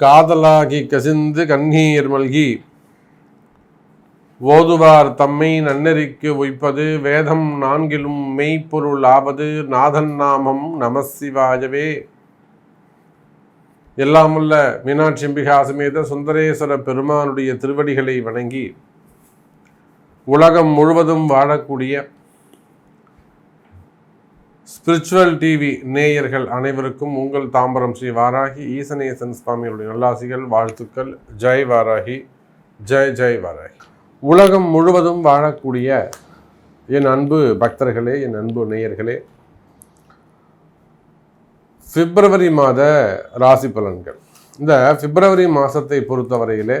காதலாகி கசிந்து கண்ணீர் மல்கி ஓதுவார் தம்மை நன்னெறிக்கு உய்ப்பது வேதம் நான்கிலும் மெய்ப்பொருள் ஆவது நாதன் நாமம் நமசிவாயவே எல்லாமுள்ள மீனாட்சி அம்பிகா சமேத சுந்தரேஸ்வர பெருமானுடைய திருவடிகளை வணங்கி உலகம் முழுவதும் வாழக்கூடிய ஸ்பிரிச்சுவல் டிவி நேயர்கள் அனைவருக்கும் உங்கள் தாம்பரம் ஸ்ரீ வாராகி ஈசனேசன் சுவாமியுடைய நல்லாசிகள் வாழ்த்துக்கள். ஜெய் வாராகி ஜெய் ஜெய் வாராகி. உலகம் முழுவதும் வாழக்கூடிய என் அன்பு பக்தர்களே என் அன்பு நேயர்களே பிப்ரவரி மாத ராசி பலன்கள். இந்த பிப்ரவரி மாதத்தை பொறுத்தவரையிலே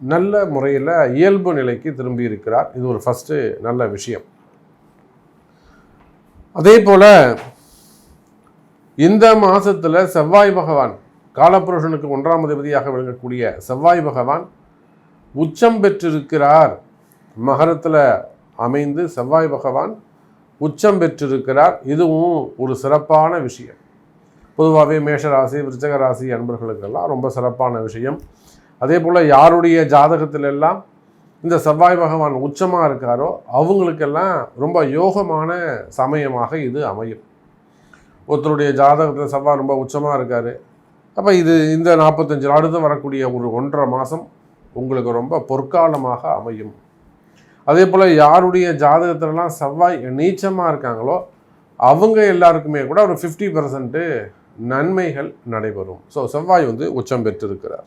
நல்ல முறையில் இயல்பு நிலைக்கு திரும்பி இருக்கிறார். இது ஒரு ஃபஸ்ட்டு நல்ல விஷயம். அதே போல் இந்த மாதத்தில் செவ்வாய் பகவான் காலப்புருஷனுக்கு ஒன்றாம் அதிபதியாக விளங்கக்கூடிய செவ்வாய் பகவான் உச்சம் பெற்றிருக்கிறார். மகரத்தில் அமைந்து செவ்வாய் பகவான் உச்சம் பெற்றிருக்கிறார். இதுவும் ஒரு சிறப்பான விஷயம். பொதுவாகவே மேஷராசி விருச்சக ராசி அன்பர்களுக்கெல்லாம் ரொம்ப சிறப்பான விஷயம். அதே போல் யாருடைய ஜாதகத்திலெல்லாம் இந்த செவ்வாய் பகவான் உச்சமாக இருக்காரோ அவங்களுக்கெல்லாம் ரொம்ப யோகமான சமயமாக இது அமையும். ஒருத்தருடைய ஜாதகத்தில் செவ்வாய் ரொம்ப உச்சமாக இருக்கார். அப்போ இது இந்த நாற்பத்தஞ்சு நாடு வரக்கூடிய ஒரு ஒன்றரை மாதம் உங்களுக்கு ரொம்ப பொற்காலமாக அமையும். அதே போல் யாருடைய ஜாதகத்திலலாம் செவ்வாய் நீச்சமாக இருக்காங்களோ அவங்க எல்லாருக்குமே கூட ஒரு ஃபிஃப்டி பர்சன்ட்டு நன்மைகள் நடைபெறும். ஸோ செவ்வாய் வந்து உச்சம் பெற்றிருக்கிறார்.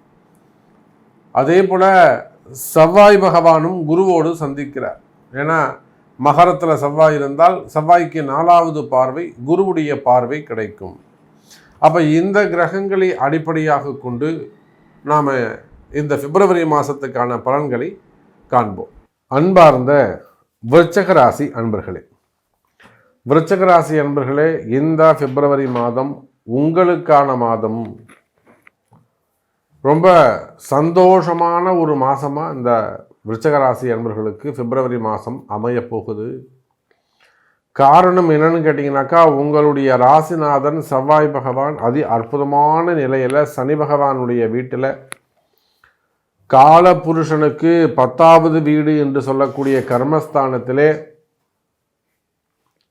அதே போல் செவ்வாய் பகவானும் குருவோடு சந்திக்கிறார். ஏன்னா மகரத்தில் செவ்வாய் இருந்தால் செவ்வாய்க்கு நாலாவது பார்வை குருவுடைய பார்வை கிடைக்கும். அப்போ இந்த கிரகங்களை அடிப்படையாக கொண்டு நாம் இந்த பிப்ரவரி மாதத்துக்கான பலன்களை காண்போம். அன்பார்ந்த விருச்சகராசி அன்பர்களே விருச்சகராசி அன்பர்களே இந்த பிப்ரவரி மாதம் உங்களுக்கான மாதம். ரொம்ப சந்தோஷமான ஒரு மாதமாக இந்த விருச்சகராசி அன்பர்களுக்கு பிப்ரவரி மாதம் அமையப்போகுது. காரணம் என்னன்னு கேட்டிங்கனாக்கா உங்களுடைய ராசிநாதன் செவ்வாய் பகவான் அதி அற்புதமான நிலையில் சனி பகவானுடைய வீட்டில் கால புருஷனுக்கு பத்தாவது வீடு என்று சொல்லக்கூடிய கர்மஸ்தானத்திலே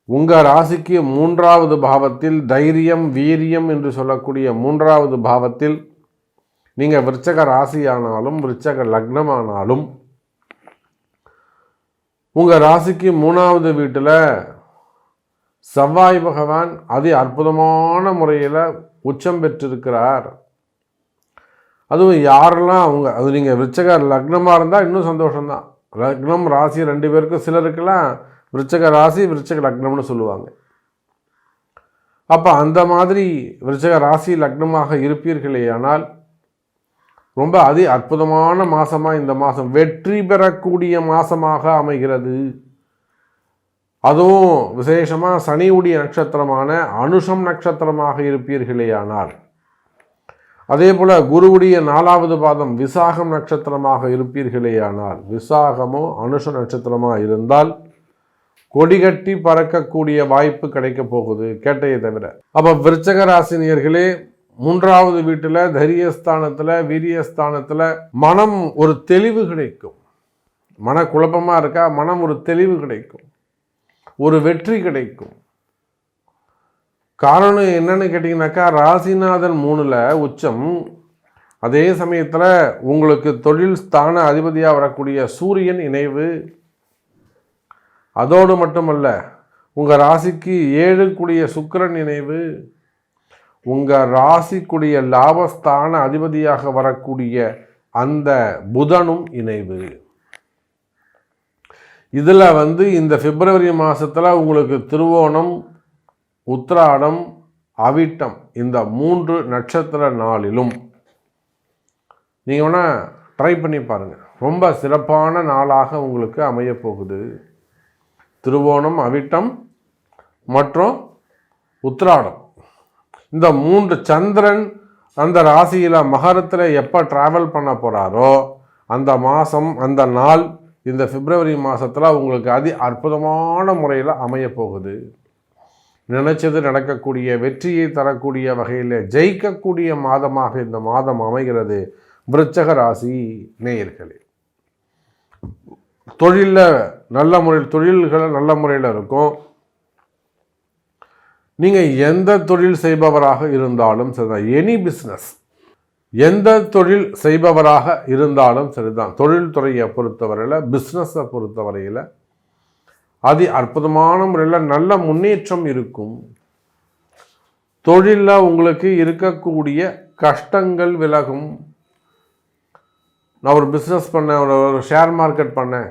உங்கள் ராசிக்கு மூன்றாவது பாவத்தில் தைரியம் வீரியம் என்று சொல்லக்கூடிய மூன்றாவது பாவத்தில் நீங்கள் விருச்சக ராசியானாலும் விருச்சக லக்னமானாலும் உங்கள் ராசிக்கு மூணாவது வீட்டில் செவ்வாய் பகவான் அதி அற்புதமான முறையில் உச்சம் பெற்றிருக்கிறார். அதுவும் யாரெல்லாம் அவங்க அது நீங்கள் விருச்சக லக்னமாக இருந்தால் இன்னும் சந்தோஷம்தான். லக்னம் ராசி ரெண்டு பேருக்கும் சிலருக்கெல்லாம் விருச்சக ராசி விருச்சக லக்னம்னு சொல்லுவாங்க. அப்போ அந்த மாதிரி விருச்சக ராசி லக்னமாக இருப்பீர்களே ஆனால் ரொம்ப அதி அற்புதமான மாதமாக இந்த மாதம் வெற்றி பெறக்கூடிய மாதமாக அமைகிறது. அதுவும் விசேஷமாக சனியுடைய நட்சத்திரமான அனுஷம் நட்சத்திரமாக இருப்பீர்களேயானால் அதே போல் குருவுடைய நாலாவது பாதம் விசாகம் நட்சத்திரமாக இருப்பீர்களேயானால் விசாகமோ அனுஷ நட்சத்திரமாக இருந்தால் கொடிகட்டி பறக்கக்கூடிய வாய்ப்பு கிடைக்க போகுது. கேட்டையை தவிர. அப்போ விருச்சக ராசினியர்களே மூன்றாவது வீட்டில் தைரியஸ்தானத்தில் வீரியஸ்தானத்தில் மனம் ஒரு தெளிவு கிடைக்கும். மன குழப்பமாக இருக்கா? மனம் ஒரு தெளிவு கிடைக்கும். ஒரு வெற்றி கிடைக்கும். காரணம் என்னன்னு கேட்டிங்கனாக்கா ராசிநாதன் மூணில் உச்சம். அதே சமயத்தில் உங்களுக்கு தொழில் ஸ்தான அதிபதியாக வரக்கூடிய சூரியன் இணைவு. அதோடு மட்டுமல்ல உங்கள் ராசிக்கு ஏழு கூடிய சுக்கிரன் இணைவு. உங்கள் ராசிக்குடைய லாபஸ்தான அதிபதியாக வரக்கூடிய அந்த புதனும் இணைவு. இதில் வந்து இந்த பிப்ரவரி மாதத்தில் உங்களுக்கு திருவோணம் உத்திராடம் அவிட்டம் இந்த மூன்று நட்சத்திர நாளிலும். நீங்கள் வேணால் ட்ரை பண்ணி பாருங்கள் ரொம்ப சிறப்பான நாளாக உங்களுக்கு அமையப் போகுது திருவோணம் அவிட்டம் மற்றும் உத்திராடம். இந்த மூன்று சந்திரன் அந்த ராசியில் மகரத்தில் எப்போ ட்ராவல் பண்ண போகிறாரோ அந்த மாதம் அந்த நாள் இந்த பிப்ரவரி மாதத்தில் உங்களுக்கு அதி அற்புதமான முறையில் அமைய போகுது. நினைச்சது நடக்கக்கூடிய வெற்றியை தரக்கூடிய வகையில் ஜெயிக்கக்கூடிய மாதமாக இந்த மாதம் அமைகிறது விருச்சக ராசி நேயர்களே. தொழிலில் நல்ல முறையில் தொழில்கள் நல்ல முறையில் இருக்கும். நீங்கள் எந்த தொழில் செய்பவராக இருந்தாலும் சரிதான். எனி பிஸ்னஸ் எந்த தொழில் செய்பவராக இருந்தாலும் சரிதான். தொழில்துறையை பொறுத்தவரையில் பிஸ்னஸை பொறுத்தவரையில் அது அற்புதமான முறையில் நல்ல முன்னேற்றம் இருக்கும். தொழிலில் உங்களுக்கு இருக்கக்கூடிய கஷ்டங்கள் விலகும். நான் ஒரு பிஸ்னஸ் பண்ணேன் ஒரு ஒரு ஷேர் மார்க்கெட் பண்ணேன்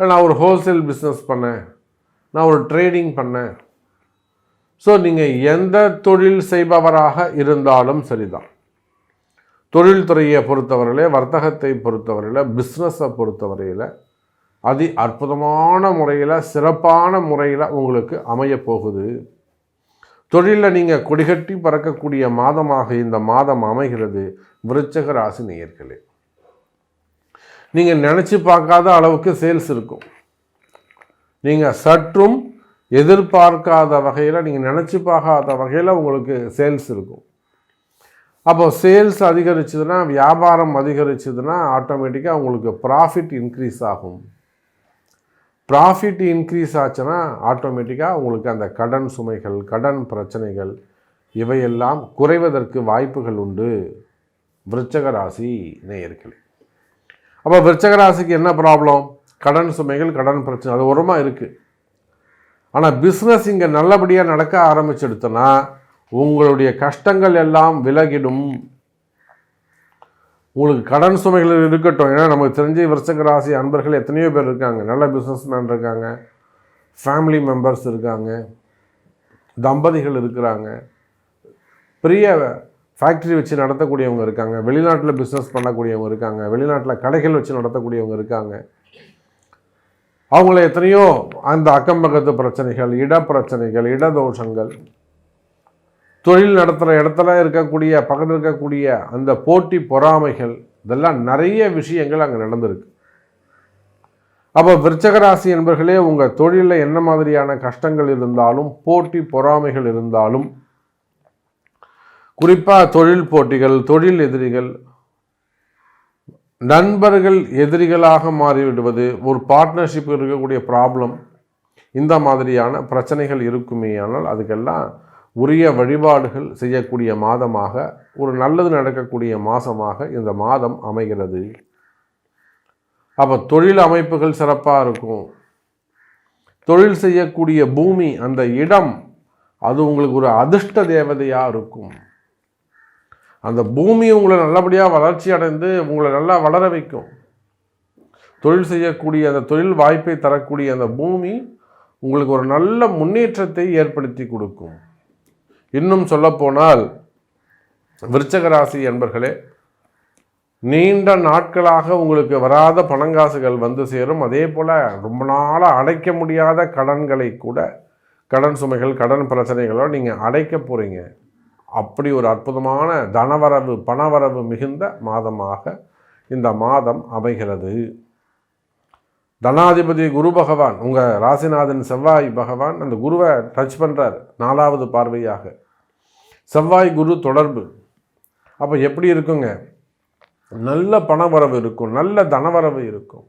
இல்லை நான் ஒரு ஹோல்சேல் பிஸ்னஸ் பண்ணேன் நான் ஒரு ட்ரேடிங் பண்ணேன் ஸோ நீங்கள் எந்த தொழில் செய்பவராக இருந்தாலும் சரிதான். தொழில்துறையை பொறுத்தவரையில் வர்த்தகத்தை பொறுத்தவரையில் பிஸ்னஸை பொறுத்தவரையில் அதி அற்புதமான முறையில் சிறப்பான முறையில் உங்களுக்கு அமையப்போகுது தொழிலில் நீங்கள் கொடிகட்டி பறக்கக்கூடிய மாதமாக இந்த மாதம் அமைகிறது விருச்சக ராசி நேயர்களே. நீங்கள் நினச்சி பார்க்காத அளவுக்கு சேல்ஸ் இருக்கும். நீங்கள் சற்றும் எதிர்பார்க்காத வகையில் நீங்கள் நினச்சி பார்க்காத வகையில் உங்களுக்கு சேல்ஸ் இருக்கும். அப்போ சேல்ஸ் அதிகரிச்சதுன்னா வியாபாரம் அதிகரிச்சதுன்னா ஆட்டோமேட்டிக்காக உங்களுக்கு ப்ராஃபிட் இன்க்ரீஸ் ஆகும். ப்ராஃபிட் இன்க்ரீஸ் ஆச்சுன்னா ஆட்டோமேட்டிக்காக உங்களுக்கு அந்த கடன் சுமைகள் கடன் பிரச்சனைகள் இவையெல்லாம் குறைவதற்கு வாய்ப்புகள் உண்டு. விருச்சக ராசி நேயர்களே. அப்போ விருச்சக ராசிக்கு என்ன ப்ராப்ளம் கடன் சுமைகள் கடன் பிரச்சனை அது உரமாக இருக்குது ஆனால் பிஸ்னஸ் இங்கே நல்லபடியாக நடக்க ஆரம்பிச்செடுத்தோன்னா உங்களுடைய கஷ்டங்கள் எல்லாம் விலகிடும். உங்களுக்கு கடன் சுமைகள் இருக்கட்டும். ஏன்னா நமக்கு தெரிஞ்ச விருச்சக ராசி அன்பர்கள் எத்தனையோ பேர் இருக்காங்க. நல்ல பிஸ்னஸ் மேன் இருக்காங்க. ஃபேமிலி மெம்பர்ஸ் இருக்காங்க. தம்பதிகள் இருக்கிறாங்க. பெரிய ஃபேக்ட்ரி வச்சு நடத்தக்கூடியவங்க இருக்காங்க. வெளிநாட்டில் பிஸ்னஸ் பண்ணக்கூடியவங்க இருக்காங்க. வெளிநாட்டில் கடைகள் வச்சு நடத்தக்கூடியவங்க இருக்காங்க. அவங்கள எத்தனையோ அந்த அக்கம் பக்கத்து பிரச்சனைகள் இட பிரச்சனைகள் இடதோஷங்கள் தொழில் நடத்துகிற இடத்துல இருக்கக்கூடிய பக்கத்தில் இருக்கக்கூடிய அந்த போட்டி பொறாமைகள் இதெல்லாம் நிறைய விஷயங்கள் அங்கே நடந்திருக்கு. அப்போ விருச்சகராசி என்பர்களே உங்கள் தொழிலில் என்ன மாதிரியான கஷ்டங்கள் இருந்தாலும் போட்டி பொறாமைகள் இருந்தாலும் குறிப்பாக தொழில் போட்டிகள் தொழில் எதிரிகள் நண்பர்கள் எதிரிகளாக மாறிவிடுவது ஒரு பார்ட்னர்ஷிப் இருக்கக்கூடிய ப்ராப்ளம் இந்த மாதிரியான பிரச்சனைகள் இருக்குமே ஆனால் அதுக்கெல்லாம் உரிய வழிபாடுகள் செய்யக்கூடிய மாதமாக ஒரு நல்லது நடக்கக்கூடிய மாதமாக இந்த மாதம் அமைகிறது. அப்போ தொழில் அமைப்புகள் சிறப்பாக இருக்கும். தொழில் செய்யக்கூடிய பூமி அந்த இடம் அது உங்களுக்கு ஒரு அதிர்ஷ்ட தேவதையாக இருக்கும். அந்த பூமி உங்களை நல்லபடியாக வளர்ச்சி அடைந்து உங்களை நல்லா வளர வைக்கும். தொழில் செய்யக்கூடிய அந்த தொழில் வாய்ப்பை தரக்கூடிய அந்த பூமி உங்களுக்கு ஒரு நல்ல முன்னேற்றத்தை ஏற்படுத்தி கொடுக்கும். இன்னும் சொல்லப்போனால் விருச்சக ராசி என்பர்களே நீண்ட நாட்களாக உங்களுக்கு வராத பணங்காசுகள் வந்து சேரும். அதே போல் ரொம்ப நாளாக அடைக்க முடியாத கடன்களை கூட கடன் சுமைகள் கடன் பிரச்சனைகளோ நீங்கள் அடைக்க போகிறீங்க அப்படி ஒரு அற்புதமான தனவரவு பணவரவு மிகுந்த மாதமாக இந்த மாதம் அமைகிறது. தனாதிபதி குரு பகவான் உங்கள் ராசிநாதன் செவ்வாய் பகவான் அந்த குருவை டச் பண்ணுறார் நாலாவது பார்வையாக. செவ்வாய் குரு தொடர்பு. அப்போ எப்படி இருக்குங்க? நல்ல பணவரவு இருக்கும் நல்ல தனவரவு இருக்கும்.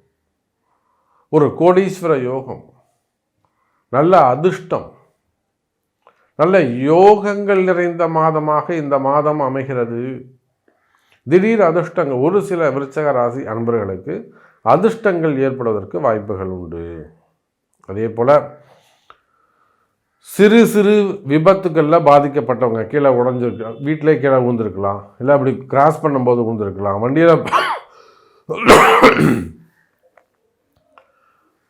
ஒரு கோடீஸ்வர யோகம். நல்ல அதிர்ஷ்டம். நல்ல யோகங்கள் நிறைந்த மாதமாக இந்த மாதம் அமைகிறது. திடீர் அதிர்ஷ்டங்கள் ஒரு சில விருச்சக ராசி அன்பர்களுக்கு அதிர்ஷ்டங்கள் ஏற்படுவதற்கு வாய்ப்புகள் உண்டு. அதே போல் சிறு சிறு விபத்துக்களில் பாதிக்கப்பட்டவங்க கீழே உடஞ்சிருக்க வீட்டிலே கீழே விழுந்திருக்கலாம் இல்லை அப்படி கிராஸ் பண்ணும்போது விழுந்திருக்கலாம் வண்டியில்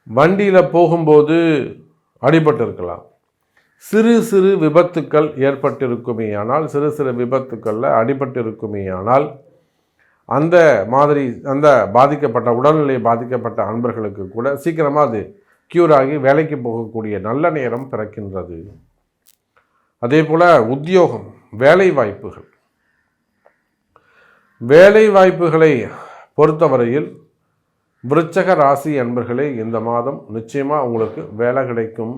வண்டியில் போகும்போது அடிபட்டு இருக்கலாம் சிறு சிறு விபத்துக்கள் ஏற்பட்டிருக்குமே ஆனால் சிறு சிறு விபத்துக்களில் அடிபட்டிருக்குமே ஆனால் அந்த மாதிரி அந்த பாதிக்கப்பட்ட உடல்நிலை பாதிக்கப்பட்ட அன்பர்களுக்கு கூட சீக்கிரமாக அது க்யூர் ஆகி வேலைக்கு போகக்கூடிய நல்ல நேரம் பிறக்கின்றது. அதே போல் உத்தியோகம் வேலை வாய்ப்புகள் வேலை வாய்ப்புகளை பொறுத்தவரையில் விருச்சக ராசி அன்பர்களே இந்த மாதம் நிச்சயமாக உங்களுக்கு வேலை கிடைக்கும்.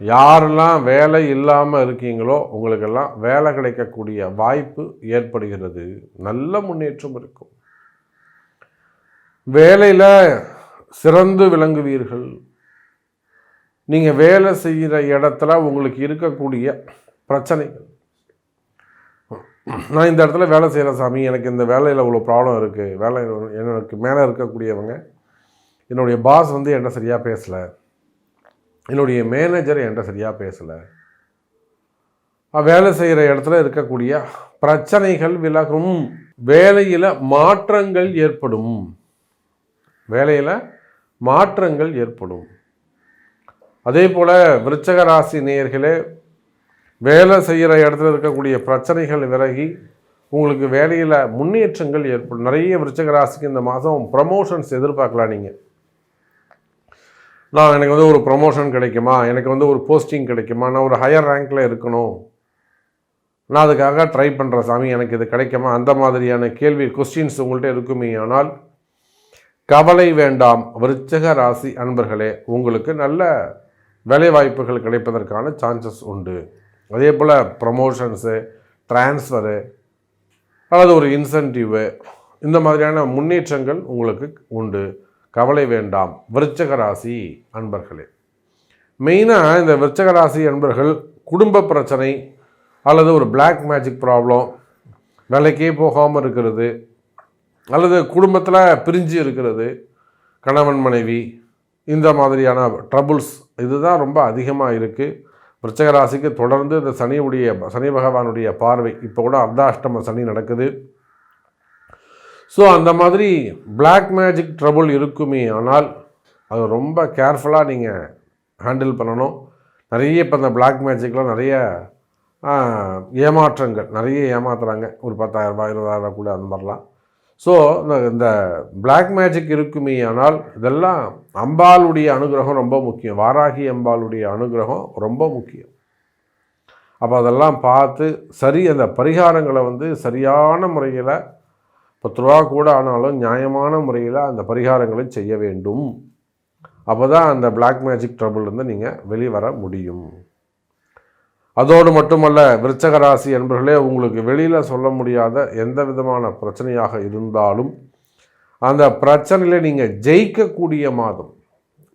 யாரெல்லாம் வேலை இல்லாமல் இருக்கீங்களோ உங்களுக்கெல்லாம் வேலை கிடைக்கக்கூடிய வாய்ப்பு ஏற்படுகிறது. நல்ல முன்னேற்றம் இருக்கும். வேலையில் சிறந்து விளங்குவீர்கள். நீங்கள் வேலை செய்கிற இடத்துல உங்களுக்கு இருக்கக்கூடிய பிரச்சனைகள். நான் இந்த இடத்துல வேலை செய்கிற சாமி. எனக்கு இந்த வேலையில் இவ்வளோ ப்ராப்ளம் இருக்குது வேலை எனக்கு மேலே இருக்கக்கூடியவங்க என்னுடைய பாஸ் வந்து என்ன சரியாக பேசலை. என்னுடைய மேனேஜர் என்கிட்ட சரியாக பேசலை. வேலை செய்கிற இடத்துல இருக்கக்கூடிய பிரச்சனைகள் விலகும். வேலையில் மாற்றங்கள் ஏற்படும். வேலையில் மாற்றங்கள் ஏற்படும். அதே போல் விருச்சக ராசி நேயர்களே வேலை செய்கிற இடத்துல இருக்கக்கூடிய பிரச்சனைகள் விலகி உங்களுக்கு வேலையில் முன்னேற்றங்கள் ஏற்படும். நிறைய விருச்சக ராசிக்கு இந்த மாதம் ப்ரமோஷன்ஸ் எதிர்பார்க்கலாம் நீங்கள் நான் எனக்கு வந்து ஒரு ப்ரொமோஷன் கிடைக்குமா? எனக்கு வந்து ஒரு போஸ்டிங் கிடைக்குமா? நான் ஒரு ஹையர் ரேங்க்கில் இருக்கணும். நான் அதுக்காக ட்ரை பண்ணுற சாமி எனக்கு இது கிடைக்குமா? அந்த மாதிரியான கேள்வி கொஸ்டின்ஸ் உங்கள்கிட்ட இருக்குமே ஆனால் கவலை வேண்டாம். விருச்சக ராசி அன்பர்களே உங்களுக்கு நல்ல வேலைவாய்ப்புகள் கிடைப்பதற்கான சான்சஸ் உண்டு. அதே போல் ப்ரமோஷன்ஸு ட்ரான்ஸ்ஃபரு அல்லது ஒரு இன்சென்டிவு இந்த மாதிரியான முன்னேற்றங்கள் உங்களுக்கு உண்டு. கவலை வேண்டாம். விருச்சக ராசி அன்பர்களே. மெயினாக இந்த விருச்சக ராசி அன்பர்கள் குடும்ப பிரச்சனை அல்லது ஒரு பிளாக் மேஜிக் ப்ராப்ளம் வேலைக்கே போகாமல் இருக்கிறது அல்லது குடும்பத்தில் பிரிஞ்சு இருக்கிறது கணவன் மனைவி இந்த மாதிரியான ட்ரபுள்ஸ் இதுதான் ரொம்ப அதிகமாக இருக்குது விருச்சக ராசிக்கு தொடர்ந்து இந்த சனியுடைய சனி பகவானுடைய பார்வை இப்போ கூட அர்த்தாஷ்டம சனி நடக்குது. ஸோ அந்த மாதிரி பிளாக் மேஜிக் ட்ரபுள் இருக்குமே ஆனால் அது ரொம்ப கேர்ஃபுல்லாக நீங்கள் ஹேண்டில் பண்ணணும். நிறைய இப்போ அந்த பிளாக் மேஜிக்கில் நிறைய ஏமாற்றங்கள் நிறைய ஏமாத்துகிறாங்க ஒரு பத்தாயிரரூபா இருபதாயிரரூபா கூட அந்த மாதிரிலாம். ஸோ இந்த இந்த பிளாக் மேஜிக் இருக்குமே ஆனால் இதெல்லாம் அம்பாளுடைய அனுகிரகம் ரொம்ப முக்கியம். வாராகி அம்பாளுடைய அனுகிரகம் ரொம்ப முக்கியம். அப்போ அதெல்லாம் பார்த்து சரி அந்த பரிகாரங்களை வந்து சரியான முறையில் பத்து ரூபா கூட ஆனாலும் நியாயமான முறையில் அந்த பரிகாரங்களை செய்ய வேண்டும். அப்போ தான் அந்த பிளாக் மேஜிக் ட்ரபிள்லேருந்து நீங்கள் வெளிவர முடியும். அதோடு மட்டுமல்ல விருச்சக ராசி என்பர்களே உங்களுக்கு வெளியில் சொல்ல முடியாத எந்த விதமான பிரச்சனையாக இருந்தாலும் அந்த பிரச்சனையில் நீங்கள் ஜெயிக்கக்கூடிய மாதம்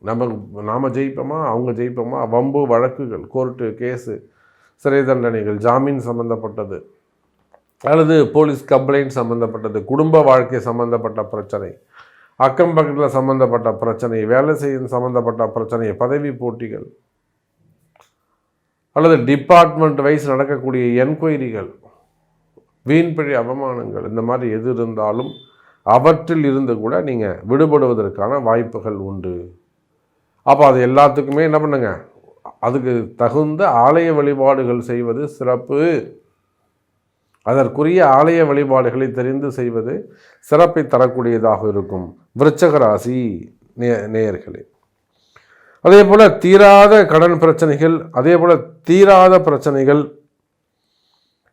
நம்ம நாம் ஜெயிப்போமா அவங்க ஜெயிப்போமா வம்பு வழக்குகள் கோர்ட்டு கேஸு சிறை தண்டனைகள் ஜாமீன் சம்மந்தப்பட்டது அல்லது போலீஸ் கம்ப்ளைண்ட் சம்மந்தப்பட்டது குடும்ப வாழ்க்கை சம்மந்தப்பட்ட பிரச்சனை அக்கம் பக்கத்தில் சம்மந்தப்பட்ட பிரச்சனை வேலை செய்யும் சம்மந்தப்பட்ட பிரச்சனை பதவி போட்டிகள் அல்லது டிபார்ட்மெண்ட் வைஸ் நடக்கக்கூடிய என்கொயரிகள் வீண்பழி அவமானங்கள் இந்த மாதிரி எது இருந்தாலும் அவற்றில் இருந்து கூட நீங்கள் விடுபடுவதற்கான வாய்ப்புகள் உண்டு. அப்போ அது எல்லாத்துக்குமே என்ன பண்ணுங்க? அதுக்கு தகுந்த ஆலய வழிபாடுகள் செய்வது சிறப்பு. அதற்குரிய ஆலய வழிபாடுகளை தெரிந்து செய்வது சிறப்பை தரக்கூடியதாக இருக்கும். விருச்சக ராசி நே நேயர்களே. அதே போல் தீராத கடன் பிரச்சனைகள் அதே போல் தீராத பிரச்சனைகள்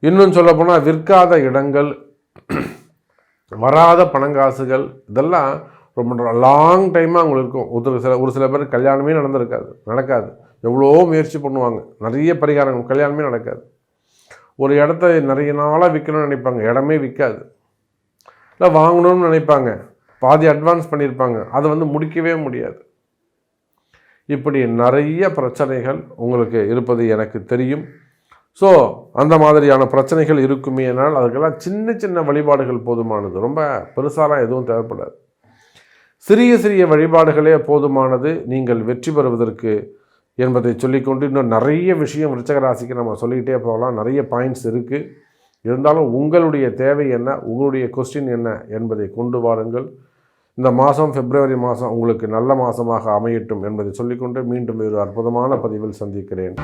இன்னும் சொல்லப்போனால் விற்காத இடங்கள் வராத பணங்காசுகள் இதெல்லாம் ரொம்ப லாங் டைமாக அவங்களுக்கு இருக்கும். ஒரு சில ஒரு சில பேர் கல்யாணமே நடந்திருக்காது நடக்காது. எவ்வளோ முயற்சி பண்ணுவாங்க. நிறைய பரிகாரங்கள் கல்யாணமே நடக்காது. ஒரு இடத்த நிறைய நாளாக விற்கணும்னு நினைப்பாங்க. இடமே விற்காது இல்லை வாங்கணும்னு நினைப்பாங்க. பாதி அட்வான்ஸ் பண்ணியிருப்பாங்க. அதை வந்து முடிக்கவே முடியாது. இப்படி நிறைய பிரச்சனைகள் உங்களுக்கு இருப்பது எனக்கு தெரியும். ஸோ அந்த மாதிரியான பிரச்சனைகள் இருக்குமே என்றால் அதுக்கெல்லாம் சின்ன சின்ன வழிபாடுகள் போதுமானது. ரொம்ப பெருசாலாம் எதுவும் தேவைப்படாது. சிறிய சிறிய வழிபாடுகளே போதுமானது. நீங்கள் வெற்றி பெறுவதற்கு என்பதை சொல்லிக்கொண்டு இன்னும் நிறைய விஷயம் விருச்சக ராசிக்கு நம்ம சொல்லிக்கிட்டே போகலாம். நிறைய பாயிண்ட்ஸ் இருக்குது இருந்தாலும் உங்களுடைய தேவை என்ன? உங்களுடைய கொஸ்டின் என்ன என்பதை கொண்டு வாருங்கள். இந்த மாதம் பிப்ரவரி மாதம் உங்களுக்கு நல்ல மாதமாக அமையட்டும் என்பதை சொல்லிக்கொண்டு மீண்டும் ஒரு அற்புதமான பதிவில் சந்திக்கிறேன்.